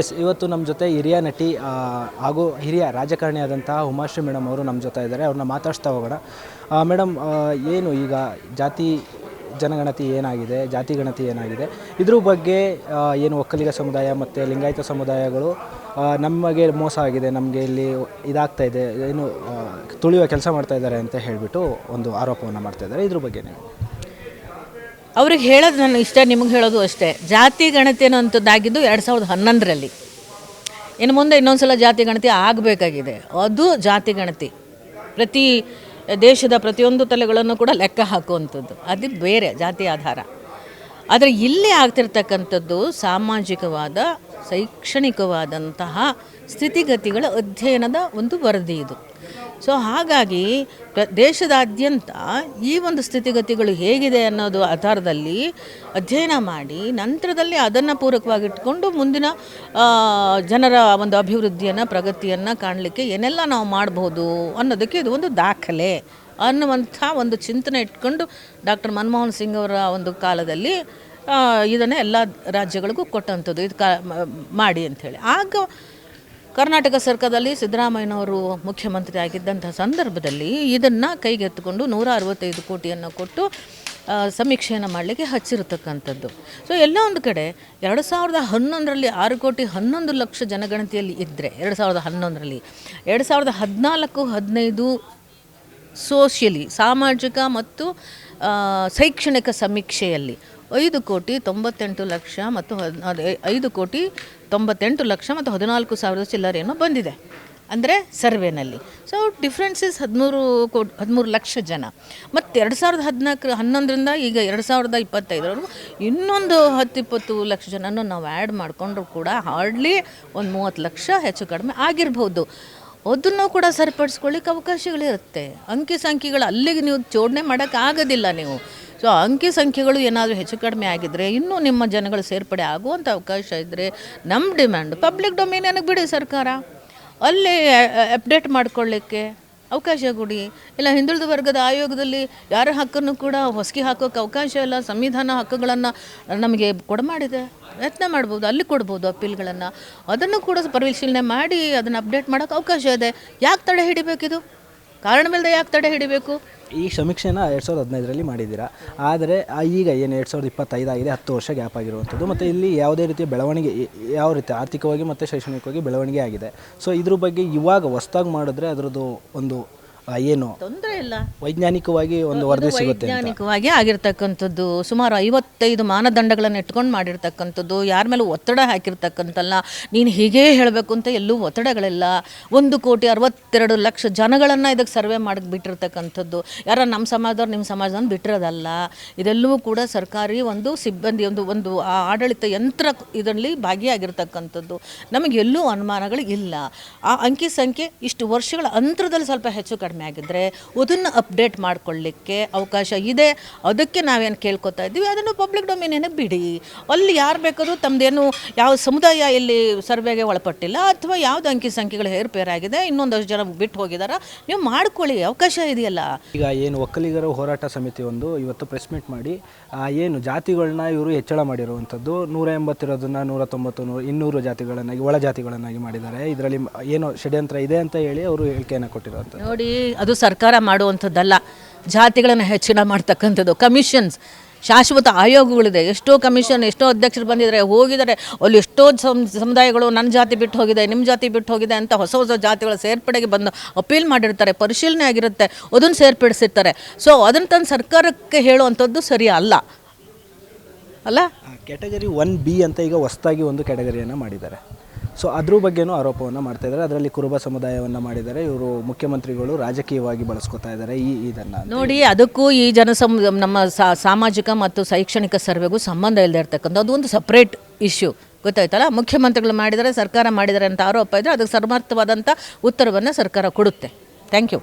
S, ಇವತ್ತು ನಮ್ಮ ಜೊತೆ ಹಿರಿಯ ನಟಿ ಹಾಗೂ ಹಿರಿಯ ರಾಜಕಾರಣಿಯಾದಂತಹ ಉಮಾಶ್ರೀ ಮೇಡಮ್ ಅವರು ನಮ್ಮ ಜೊತೆ ಇದ್ದಾರೆ. ಅವ್ರನ್ನ ಮಾತಾಡ್ಸ್ತಾ ಹೋಗೋಣ. ಮೇಡಮ್ ಏನು ಈಗ ಜಾತಿ ಜನಗಣತಿ ಏನಾಗಿದೆ? ಜಾತಿ ಗಣತಿ ಏನಾಗಿದೆ? ಇದ್ರ ಬಗ್ಗೆ ಏನು ಒಕ್ಕಲಿಗ ಸಮುದಾಯ ಮತ್ತು ಲಿಂಗಾಯತ ಸಮುದಾಯಗಳು ನಮಗೆ ಮೋಸ ಆಗಿದೆ, ನಮಗೆ ಇಲ್ಲಿ ಇದಾಗ್ತಾ ಇದೆ, ಏನು ತುಳಿಯುವ ಕೆಲಸ ಮಾಡ್ತಾ ಇದ್ದಾರೆ ಅಂತ ಹೇಳಿಬಿಟ್ಟು ಒಂದು ಆರೋಪವನ್ನು ಮಾಡ್ತಾ ಇದ್ದಾರೆ. ಇದ್ರ ಬಗ್ಗೆ ಅವ್ರಿಗೆ ಹೇಳೋದು ನಾನು ಇಷ್ಟ, ನಿಮಗೆ ಹೇಳೋದು ಅಷ್ಟೇ. ಜಾತಿ ಗಣತಿ ಅನ್ನೋಂಥದ್ದಾಗಿದ್ದು ಎರಡು ಸಾವಿರದ ಹನ್ನೊಂದರಲ್ಲಿ. ಇನ್ನು ಮುಂದೆ ಇನ್ನೊಂದು ಸಲ ಜಾತಿ ಗಣತಿ ಆಗಬೇಕಾಗಿದೆ. ಅದು ಜಾತಿ ಗಣತಿ. ಪ್ರತಿ ದೇಶದ ಪ್ರತಿಯೊಂದು ತಲೆಗಳನ್ನು ಕೂಡ ಲೆಕ್ಕ ಹಾಕುವಂಥದ್ದು. ಅದು ಬೇರೆ, ಜಾತಿ ಆಧಾರ. ಆದರೆ ಇಲ್ಲಿ ಆಗ್ತಿರ್ತಕ್ಕಂಥದ್ದು ಸಾಮಾಜಿಕವಾದ, ಶೈಕ್ಷಣಿಕವಾದಂತಹ ಸ್ಥಿತಿಗತಿಗಳ ಅಧ್ಯಯನದ ಒಂದು ವರದಿ ಇದು. ಸೊ ಹಾಗಾಗಿ ದೇಶದಾದ್ಯಂತ ಈ ಒಂದು ಸ್ಥಿತಿಗತಿಗಳು ಹೇಗಿದೆ ಅನ್ನೋದು ಆಧಾರದಲ್ಲಿ ಅಧ್ಯಯನ ಮಾಡಿ ನಂತರದಲ್ಲಿ ಅದನ್ನು ಪೂರಕವಾಗಿಟ್ಕೊಂಡು ಮುಂದಿನ ಜನರ ಒಂದು ಅಭಿವೃದ್ಧಿಯನ್ನು, ಪ್ರಗತಿಯನ್ನು ಕಾಣಲಿಕ್ಕೆ ಏನೆಲ್ಲ ನಾವು ಮಾಡ್ಬೋದು ಅನ್ನೋದಕ್ಕೆ ಇದು ಒಂದು ದಾಖಲೆ ಅನ್ನುವಂಥ ಒಂದು ಚಿಂತನೆ ಇಟ್ಕೊಂಡು ಡಾಕ್ಟರ್ ಮನಮೋಹನ್ ಸಿಂಗ್ ಅವರ ಒಂದು ಕಾಲದಲ್ಲಿ ಇದನ್ನು ಎಲ್ಲ ರಾಜ್ಯಗಳಿಗೂ ಕೊಟ್ಟಂಥದ್ದು. ಇದು ಕಾ ಮಾಡಿ ಅಂಥೇಳಿ ಆಗ ಕರ್ನಾಟಕ ಸರ್ಕಾರದಲ್ಲಿ ಸಿದ್ದರಾಮಯ್ಯನವರು ಮುಖ್ಯಮಂತ್ರಿ ಆಗಿದ್ದಂಥ ಸಂದರ್ಭದಲ್ಲಿ ಇದನ್ನು ಕೈಗೆತ್ತಿಕೊಂಡು ನೂರ ಅರವತ್ತೈದು ಕೋಟಿಯನ್ನು ಕೊಟ್ಟು ಸಮೀಕ್ಷೆಯನ್ನು ಮಾಡಲಿಕ್ಕೆ ಹಚ್ಚಿರತಕ್ಕಂಥದ್ದು. ಸೊ ಎಲ್ಲ ಒಂದು ಕಡೆ ಎರಡು ಸಾವಿರದ ಹನ್ನೊಂದರಲ್ಲಿ ಆರು ಕೋಟಿ ಹನ್ನೊಂದು ಲಕ್ಷ ಜನಗಣತಿಯಲ್ಲಿ ಇದ್ದರೆ ಎರಡು ಸಾವಿರದ ಹನ್ನೊಂದರಲ್ಲಿ, ಎರಡು ಸಾವಿರದ ಹದಿನಾಲ್ಕು, ಹದಿನೈದು ಸೋಷಿಯಲಿ, ಸಾಮಾಜಿಕ ಮತ್ತು ಶೈಕ್ಷಣಿಕ ಸಮೀಕ್ಷೆಯಲ್ಲಿ ಐದು ಕೋಟಿ ತೊಂಬತ್ತೆಂಟು ಲಕ್ಷ ಮತ್ತು ಐದು ಕೋಟಿ ತೊಂಬತ್ತೆಂಟು ಲಕ್ಷ ಮತ್ತು ಹದಿನಾಲ್ಕು ಸಾವಿರದ ಚಿಲ್ಲರೆಯನ್ನು ಬಂದಿದೆ. ಅಂದರೆ ಸರ್ವೆನಲ್ಲಿ. ಸೊ ಡಿಫ್ರೆನ್ಸಸ್ ಹದಿಮೂರು ಕೋಟಿ, ಹದಿಮೂರು ಲಕ್ಷ ಜನ. ಮತ್ತು ಎರಡು ಸಾವಿರದ ಹದಿನಾಲ್ಕು, ಹನ್ನೊಂದರಿಂದ ಈಗ ಎರಡು ಸಾವಿರದ ಇಪ್ಪತ್ತೈದರವರೆಗೂ ಇನ್ನೊಂದು ಹತ್ತು ಇಪ್ಪತ್ತು ಲಕ್ಷ ಜನನ ನಾವು ಆ್ಯಡ್ ಮಾಡಿಕೊಂಡ್ರು ಕೂಡ ಹಾರ್ಡ್ಲಿ ಒಂದು ಮೂವತ್ತು ಲಕ್ಷ ಹೆಚ್ಚು ಕಡಿಮೆ ಆಗಿರ್ಬೋದು. ಅದನ್ನು ಕೂಡ ಸರಿಪಡಿಸ್ಕೊಳ್ಳಿಕ್ಕೆ ಅವಕಾಶಗಳಿರುತ್ತೆ ಅಂಕಿ ಸಂಖ್ಯೆಗಳು ಅಲ್ಲಿಗೆ ನೀವು ಜೋಡಣೆ ಮಾಡೋಕ್ಕಾಗೋದಿಲ್ಲ ನೀವು. ಸೊ ಅಂಕಿ ಸಂಖ್ಯೆಗಳು ಏನಾದರೂ ಹೆಚ್ಚು ಕಡಿಮೆ ಆಗಿದ್ದರೆ ಇನ್ನೂ ನಿಮ್ಮ ಜನಗಳು ಸೇರ್ಪಡೆ ಆಗುವಂಥ ಅವಕಾಶ ಇದ್ದರೆ ನಮ್ಮ ಡಿಮ್ಯಾಂಡ್ ಪಬ್ಲಿಕ್ ಡೊಮೇನ್ ಏನಕ್ಕೆ ಬಿಡಿ ಸರ್ಕಾರ? ಅಲ್ಲಿ ಅಪ್ಡೇಟ್ ಮಾಡ್ಕೊಳ್ಳಿಕ್ಕೆ ಅವಕಾಶ ಕೊಡಿ. ಇಲ್ಲ ಹಿಂದುಳಿದ ವರ್ಗದ ಆಯೋಗದಲ್ಲಿ ಯಾರ ಹಕ್ಕನ್ನು ಕೂಡ ಹೊಸಕಿ ಹಾಕೋಕೆ ಅವಕಾಶ ಇಲ್ಲ, ಸಂವಿಧಾನ ಹಕ್ಕುಗಳನ್ನು ನಮಗೆ ಕೊಡಮಾಡಿದೆ. ಯತ್ನ ಮಾಡ್ಬೋದು, ಅಲ್ಲಿ ಕೊಡ್ಬೋದು ಅಪೀಲ್ಗಳನ್ನು. ಅದನ್ನು ಕೂಡ ಪರಿಶೀಲನೆ ಮಾಡಿ, ಅದನ್ನು ಅಪ್ಡೇಟ್ ಮಾಡೋಕ್ಕೆ ಅವಕಾಶ ಇದೆ. ಯಾಕೆ ತಡೆ ಹಿಡಿಬೇಕಿದು? ಕಾರಣವಿಲ್ಲದೆ ಯಾಕೆ ತಡೆ ಹಿಡಿಬೇಕು? ಈ ಸಮೀಕ್ಷೆನ ಎರಡು ಸಾವಿರದ ಹದಿನೈದರಲ್ಲಿ ಮಾಡಿದ್ದೀರಾ. ಆದರೆ ಈಗ ಏನು ಎರಡು ಸಾವಿರದ ಇಪ್ಪತ್ತೈದಾಗಿದೆ ಹತ್ತು ವರ್ಷ ಗ್ಯಾಪ್ ಆಗಿರುವಂಥದ್ದು. ಮತ್ತು ಇಲ್ಲಿ ಯಾವುದೇ ರೀತಿಯ ಬೆಳವಣಿಗೆ ಯಾವ ರೀತಿ ಆರ್ಥಿಕವಾಗಿ ಮತ್ತು ಶೈಕ್ಷಣಿಕವಾಗಿ ಬೆಳವಣಿಗೆ ಆಗಿದೆ. ಸೊ, ಇದ್ರ ಬಗ್ಗೆ ಇವಾಗ ಹೊಸ್ದಾಗಿ ಮಾಡಿದ್ರೆ ಅದರದ್ದು ಒಂದು ಏನು? ತೊಂದರೆ ಇಲ್ಲ. ವೈಜ್ಞಾನಿಕವಾಗಿ ಒಂದು ವರದಿ ಸಿಗುತ್ತೆ ಅಂತ. ವೈಜ್ಞಾನಿಕವಾಗಿ ಆಗಿರ್ತಕ್ಕಂಥದ್ದು ಸುಮಾರು ಐವತ್ತೈದು ಮಾನದಂಡಗಳನ್ನು ಇಟ್ಕೊಂಡು ಮಾಡಿರ್ತಕ್ಕಂಥದ್ದು ಯಾರ ಮೇಲೆ ಒತ್ತಡ ಹಾಕಿರ್ತಕ್ಕಂಥಲ್ಲ ನೀನು ಹೀಗೇ ಹೇಳಬೇಕು ಅಂತ ಎಲ್ಲೂ ಒತ್ತಡಗಳಿಲ್ಲ. ಒಂದು ಕೋಟಿ ಅರವತ್ತೆರಡು ಲಕ್ಷ ಜನಗಳನ್ನು ಇದಕ್ಕೆ ಸರ್ವೆ ಮಾಡಕ್ಕೆ ಬಿಟ್ಟಿರ್ತಕ್ಕಂಥದ್ದು. ಯಾರ ನಮ್ಮ ಸಮಾಜದವ್ರು ನಿಮ್ಮ ಸಮಾಜದವ್ರು ಬಿಟ್ಟಿರೋದಲ್ಲ. ಇದೆಲ್ಲವೂ ಕೂಡ ಸರ್ಕಾರಿ ಒಂದು ಸಿಬ್ಬಂದಿ ಒಂದು ಒಂದು ಆ ಆಡಳಿತ ಯಂತ್ರ ಇದರಲ್ಲಿ ಭಾಗಿಯಾಗಿರ್ತಕ್ಕಂಥದ್ದು. ನಮಗೆ ಎಲ್ಲೂ ಅನುಮಾನಗಳು ಇಲ್ಲ. ಆ ಅಂಕಿ ಸಂಖ್ಯೆ ಇಷ್ಟು ವರ್ಷಗಳ ಅಂತರದಲ್ಲಿ ಸ್ವಲ್ಪ ಹೆಚ್ಚು ಕಡಿಮೆ ಆಗಿದ್ದರೆ ಅದನ್ನು ಅಪ್ಡೇಟ್ ಮಾಡ್ಕೊಳ್ಳಿಕ್ಕೆ ಅವಕಾಶ ಇದೆ. ಅದಕ್ಕೆ ನಾವೇನು ಕೇಳ್ಕೊತಾ ಇದ್ದೀವಿ? ಅದನ್ನು ಪಬ್ಲಿಕ್ ಡೊಮಿನೇನೆ ಬಿಡಿ. ಅಲ್ಲಿ ಯಾರು ಬೇಕಾದರೂ ತಮ್ಮದೇನು ಯಾವ ಸಮುದಾಯ ಇಲ್ಲಿ ಸರ್ವೆಗೆ ಒಳಪಟ್ಟಿಲ್ಲ ಅಥವಾ ಯಾವ್ದು ಅಂಕಿ ಸಂಖ್ಯೆಗಳು ಏರುಪೇರಾಗಿದೆ ಇನ್ನೊಂದಷ್ಟು ಜನ ಬಿಟ್ಟು ಹೋಗಿದಾರ? ನೀವು ಮಾಡ್ಕೊಳ್ಳಿ ಅವಕಾಶ ಇದೆಯಲ್ಲ. ಈಗ ಏನು ಒಕ್ಕಲಿಗರ ಹೋರಾಟ ಸಮಿತಿ ಒಂದು ಇವತ್ತು ಪ್ರೆಸ್ ಮೀಟ್ ಮಾಡಿ ಏನು ಜಾತಿಗಳನ್ನ ಇವರು ಹೆಚ್ಚಳ ಮಾಡಿರುವಂಥದ್ದು ನೂರ ಎಂಬತ್ತಿರೋದನ್ನ ನೂರ ತೊಂಬತ್ತು ನೂರು ಇನ್ನೂರು ಜಾತಿಗಳನ್ನಾಗಿ ಒಳ ಜಾತಿಗಳನ್ನಾಗಿ ಮಾಡಿದ್ದಾರೆ. ಇದರಲ್ಲಿ ಏನು ಷಡ್ಯಂತ್ರ ಇದೆ ಅಂತ ಹೇಳಿ ಅವರು ಹೇಳಿಕೆಯನ್ನು ಕೊಟ್ಟಿರುವಂಥದ್ದು. ನೋಡಿ ಅದು ಸರ್ಕಾರ ಮಾಡುವಂಥದ್ದಲ್ಲ. ಜಾತಿಗಳನ್ನು ಹೆಚ್ಚಿನ ಮಾಡ್ತಕ್ಕಂಥದ್ದು. ಕಮಿಷನ್ಸ್ ಶಾಶ್ವತ ಆಯೋಗಗಳಿದೆ. ಎಷ್ಟೋ ಕಮಿಷನ್ ಎಷ್ಟೋ ಅಧ್ಯಕ್ಷರು ಬಂದಿದ್ದಾರೆ, ಹೋಗಿದ್ದಾರೆ. ಅಲ್ಲಿ ಎಷ್ಟೋ ಸಮ್, ಸಮುದಾಯಗಳು ನನ್ನ ಜಾತಿ ಬಿಟ್ಟು ಹೋಗಿದೆ ನಿಮ್ಮ ಜಾತಿ ಬಿಟ್ಟು ಹೋಗಿದೆ ಅಂತ ಹೊಸ ಹೊಸ ಜಾತಿಗಳ ಸೇರ್ಪಡೆಗೆ ಬಂದು ಅಪೀಲ್ ಮಾಡಿರ್ತಾರೆ. ಪರಿಶೀಲನೆ ಆಗಿರುತ್ತೆ, ಅದನ್ನು ಸೇರ್ಪಡಿಸಿರ್ತಾರೆ. ಸೊ ಅದನ್ನು ತಂದು ಸರ್ಕಾರಕ್ಕೆ ಹೇಳುವಂಥದ್ದು ಸರಿ ಅಲ್ಲ. ಅಲ್ಲ? ಕ್ಯಾಟಗರಿ ಒನ್ ಬಿ ಅಂತ ಈಗ ಹೊಸದಾಗಿ ಒಂದು ಕ್ಯಾಟಗರಿಯನ್ನು ಮಾಡಿದ್ದಾರೆ. ಸೊ ಅದ್ರ ಬಗ್ಗೆನೂ ಆರೋಪವನ್ನು ಮಾಡ್ತಾ ಇದ್ದಾರೆ. ಅದರಲ್ಲಿ ಕುರುಬ ಸಮುದಾಯವನ್ನು ಮಾಡಿದ್ದಾರೆ. ಇವರು ಮುಖ್ಯಮಂತ್ರಿಗಳು ರಾಜಕೀಯವಾಗಿ ಬಳಸ್ಕೊತಾ ಇದ್ದಾರೆ ಈ, ಇದನ್ನು. ನೋಡಿ, ಅದಕ್ಕೂ ಈ ಜನಸಮ್ ನಮ್ಮ ಸಾಮಾಜಿಕ ಮತ್ತು ಶೈಕ್ಷಣಿಕ ಸರ್ವೆಗೂ ಸಂಬಂಧ ಇಲ್ಲದೆ ಇರ್ತಕ್ಕಂಥ ಅದು ಒಂದು ಸಪ್ರೇಟ್ ಇಶ್ಯೂ ಗೊತ್ತಾಯ್ತಲ್ಲ? ಮುಖ್ಯಮಂತ್ರಿಗಳು ಮಾಡಿದರೆ ಸರ್ಕಾರ ಮಾಡಿದ್ದಾರೆ ಅಂತ ಆರೋಪ ಇದ್ದರೆ ಅದಕ್ಕೆ ಸಮರ್ಥವಾದಂಥ ಉತ್ತರವನ್ನು ಸರ್ಕಾರ ಕೊಡುತ್ತೆ. Thank you